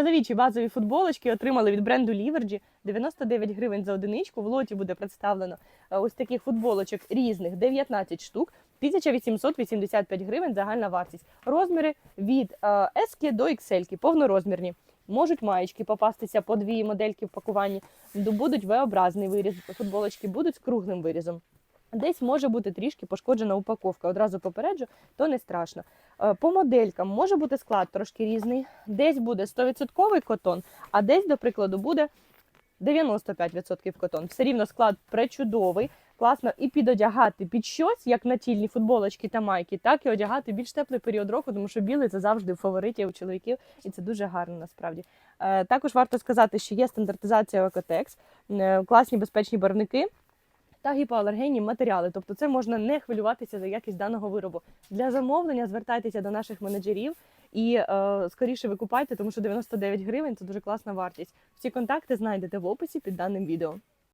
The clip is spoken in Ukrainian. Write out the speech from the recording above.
Чоловічі базові футболочки отримали від бренду Ліверджі 99 гривень за одиничку. В лоті буде представлено е, ось таких футболочок різних 19 штук, 1885 гривень загальна вартість. Розміри від е, S до XL, повнорозмірні. Можуть маєчки попастися по дві модельки в пакуванні, будуть V-образний виріз, футболочки будуть з круглим вирізом. Десь може бути трішки пошкоджена упаковка. Одразу попереджу, то не страшно. Е, По моделькам може бути склад трошки різний. Десь буде 100% котон, а десь, до прикладу, буде 95% котон. Все рівно склад пречудовий. Класно і підодягати під щось, як натільні футболочки та майки, так і одягати більш теплий період року, тому що білий це завжди в фавориті у чоловіків, і це дуже гарно насправді. Е, Також варто сказати, що є стандартизація Екотекс, класні безпечні барвники та гіпоалергенні матеріали. Тобто, це можна не хвилюватися за якість даного виробу. Для замовлення звертайтеся до наших менеджерів і е, скоріше викупайте, тому що 99 гривень це дуже класна вартість. Всі контакти знайдете в описі під даним відео.